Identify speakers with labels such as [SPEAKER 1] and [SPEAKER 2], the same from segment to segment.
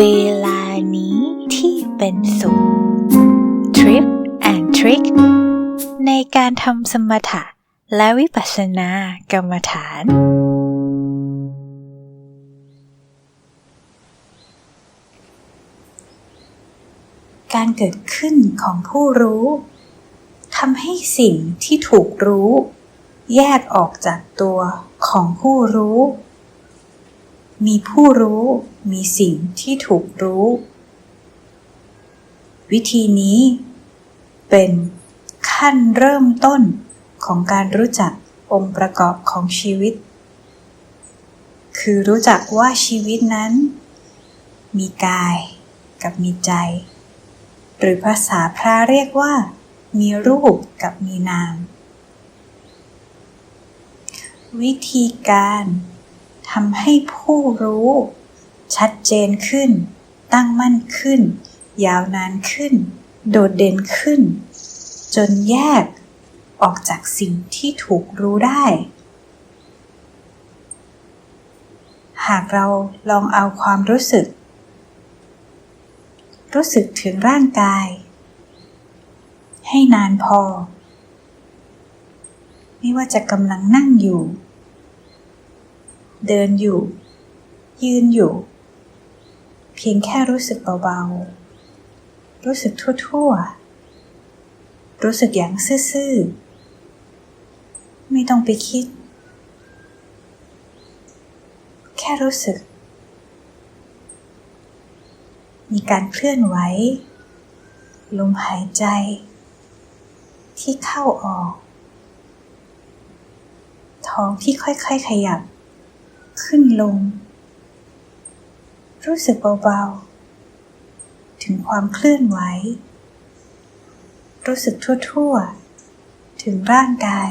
[SPEAKER 1] เวลานี้ที่เป็นสุข Trip and Trick ในการทำสมถะและวิปัสสนากรรมฐาน การเกิดขึ้นของผู้รู้ทำให้สิ่งที่ถูกรู้ แยกออกจากตัวของผู้รู้ มีผู้รู้ มีสิ่งที่ถูกรู้ วิธีนี้ เป็นขั้นเริ่มต้นของการรู้จักองค์ประกอบของชีวิต คือรู้จักว่าชีวิตนั้น มีกายกับมีใจ หรือภาษาพระเรียกว่า มีรูปกับมีนาม วิธีการ ทำให้ผู้รู้ ชัดเจนขึ้น ตั้งมั่นขึ้น ยาวนานขึ้น โดดเด่นขึ้น จนแยกออกจากสิ่งที่ถูกรู้ได้ หากเราลองเอาความรู้สึก รู้สึกถึงร่างกาย ให้นานพอ ไม่ว่าจะกำลังนั่งอยู่ เดินอยู่ ยืนอยู่ เพียงแค่รู้สึกเบาๆ รู้สึกทั่วๆ รู้สึกอย่างซื่อๆ ไม่ต้องไปคิด แค่รู้สึก มีการเคลื่อนไหว ลมหายใจ ที่เข้าออก ท้องที่ค่อยๆขยับ ขึ้นลง รู้สึกเบาๆ ถึงความเคลื่อนไหว รู้สึกทั่วๆ ถึงร่างกาย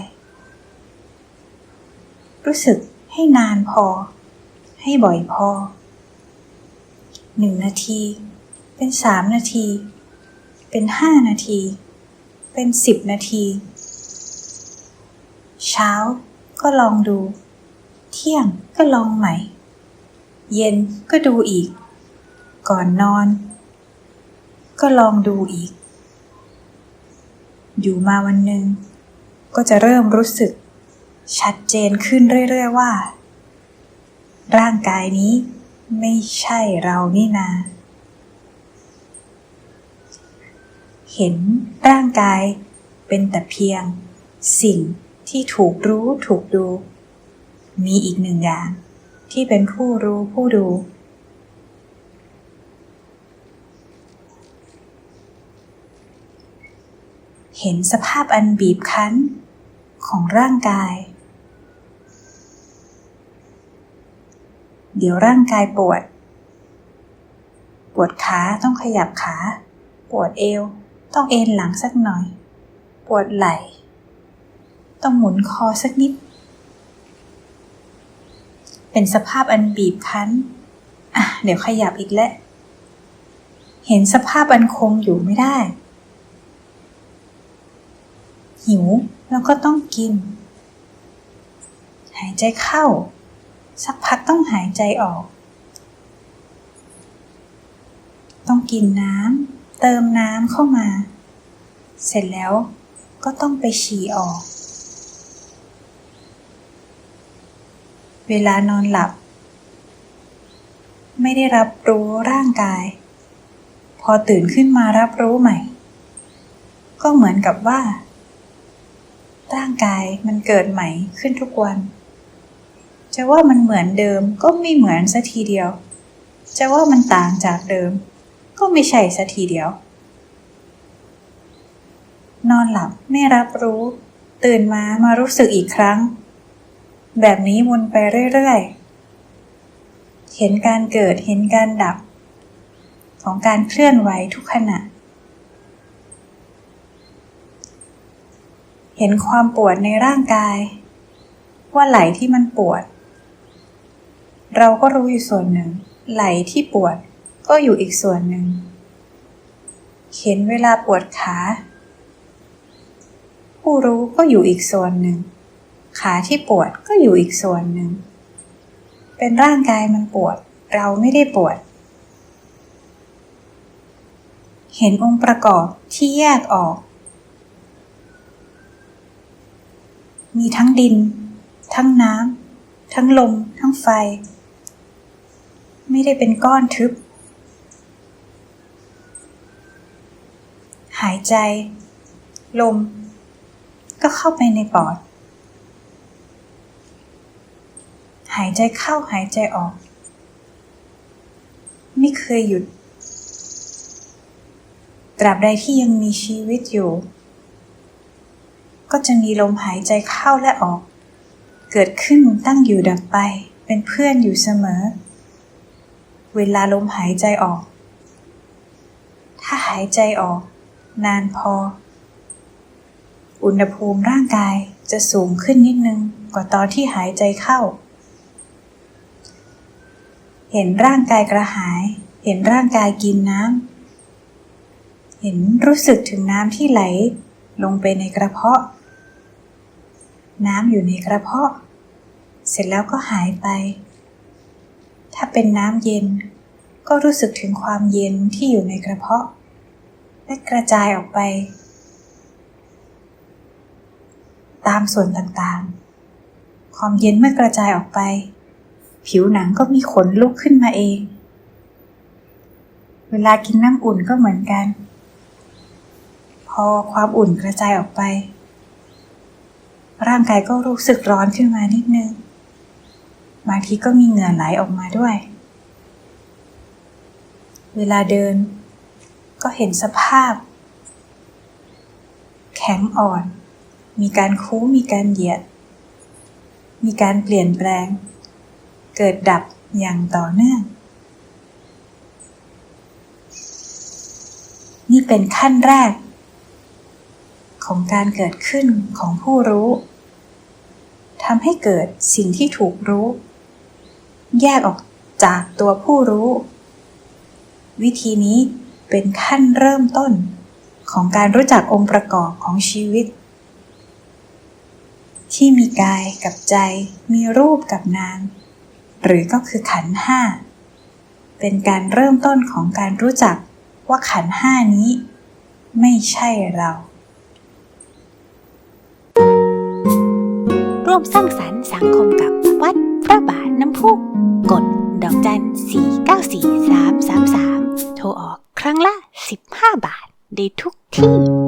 [SPEAKER 1] รู้สึกให้นานพอ ให้บ่อยพอหนึ่งนาที เป็นสามนาที เป็นห้านาที เป็นสิบนาที เช้าก็ลองดู เที่ยงก็ลองใหม่ เย็นก็ดูอีก ก่อนนอน ก็ลองดูอีก อยู่มาวันหนึ่ง ก็จะเริ่มรู้สึก ชัดเจนขึ้นเรื่อย ๆ ว่า ร่างกายนี้ไม่ใช่เรานี่นา เห็นร่างกายเป็นแต่เพียง สิ่งที่ถูกรู้ถูกดู มีอีกหนึ่งอย่าง ที่เป็นผู้รู้ผู้ดู เห็นสภาพอันบีบคั้นของร่างกาย เดี๋ยวร่างกายปวด ปวดขาต้องขยับขา ปวดเอว ต้องเอนหลังสักหน่อย ปวดไหล่ ต้องหมุนคอสักนิด เป็นสภาพอันบีบคั้น อะ เดี๋ยวขยับอีกแล้ว เห็นสภาพอันคงอยู่ไม่ได้ หิวแล้วก็ต้องกิน หายใจเข้า สักพักต้องหายใจออก ต้องกินน้ำเติมน้ำเข้ามา เสร็จแล้วก็ต้องไปฉี่ออก เวลานอนหลับ ไม่ได้รับรู้ร่างกาย พอตื่นขึ้นมารับรู้ใหม่ ก็เหมือนกับว่า ร่างกายมันเกิดใหม่ขึ้นทุกวัน จะว่ามันเหมือนเดิมก็ไม่เหมือนสัทีเดียว จะว่ามันต่างจากเดิม ก็ไม่ใช่สัทีเดียว นอนหลับไม่รับรู้ ตื่นมามารู้สึกอีกครั้ง แบบนี้วนไปเรื่อยๆ เห็นการเกิดเห็นการดับ ของการเคลื่อนไหวทุกขณะ เห็นความปวดในร่างกาย ว่าไหล่ที่มันปวด เราก็รู้อยู่ส่วนหนึ่ง ไหล่ที่ปวดก็อยู่อีกส่วนหนึ่ง เห็นเวลาปวดขา ผู้รู้ก็อยู่อีกส่วนหนึ่ง ขาที่ปวดก็อยู่อีกส่วนหนึ่ง เป็นร่างกายมันปวด เราไม่ได้ปวด เห็นองค์ประกอบที่แยกออก มีทั้งดิน ทั้งน้ำ ทั้งลม ทั้งไฟ ไม่ได้เป็นก้อนทึบ หายใจ ลม ก็เข้าไปในปอด หายใจเข้าหายใจออก ไม่เคยหยุด ตราบใดที่ยังมีชีวิตอยู่ ก็จะมีลมหายใจเข้าและออก เกิดขึ้นตั้งอยู่ดับไป เป็นเพื่อนอยู่เสมอ เวลาลมหายใจออก ถ้าหายใจออก นานพอ อุณหภูมิร่างกายจะสูงขึ้นนิดนึงกว่าตอนที่หายใจเข้า เห็นร่างกายกระหาย เห็นร่างกายกินน้ำ เห็นรู้สึกถึงน้ำที่ไหลลงไปในกระเพาะ น้ำอยู่ในกระเพาะ เสร็จแล้วก็หายไป ถ้าเป็นน้ำเย็น ก็รู้สึกถึงความเย็นที่อยู่ในกระเพาะ และกระจายออกไป ตามส่วนต่างๆ ความเย็นเมื่อกระจายออกไป ผิวหนังก็มีขนลุกขึ้นมาเอง เวลากินน้ำอุ่นก็เหมือนกัน พอความอุ่นกระจายออกไป ร่างกายก็รู้สึกร้อนขึ้นมานิดนึง บางทีก็มีเหงื่อไหลออกมาด้วย เวลาเดินก็เห็นสภาพ แข็งอ่อน มีการคู้มีการเหยียด มีการเปลี่ยนแปลง เกิดดับอย่างต่อเนื่อง นี่เป็นขั้นแรก ของการเกิดขึ้นของผู้รู้ทำให้เกิดสิ่งที่ถูกรู้ แยกออกจากตัวผู้รู้ วิธีนี้เป็นขั้นเริ่มต้นของการรู้จักองค์ประกอบของชีวิต ที่มีกายกับใจ มีรูปกับนาม หรือก็คือขันห้าเป็นการเริ่มต้นของการรู้จักว่าขันห้านี้ ไม่ใช่เรา
[SPEAKER 2] ร่วมสร้างสรรค์สังคมกับวัดพระบาทน้ำพุกดดอกจัน 494 333 โทรออกครั้งละ 15 บาท ได้ทุกที่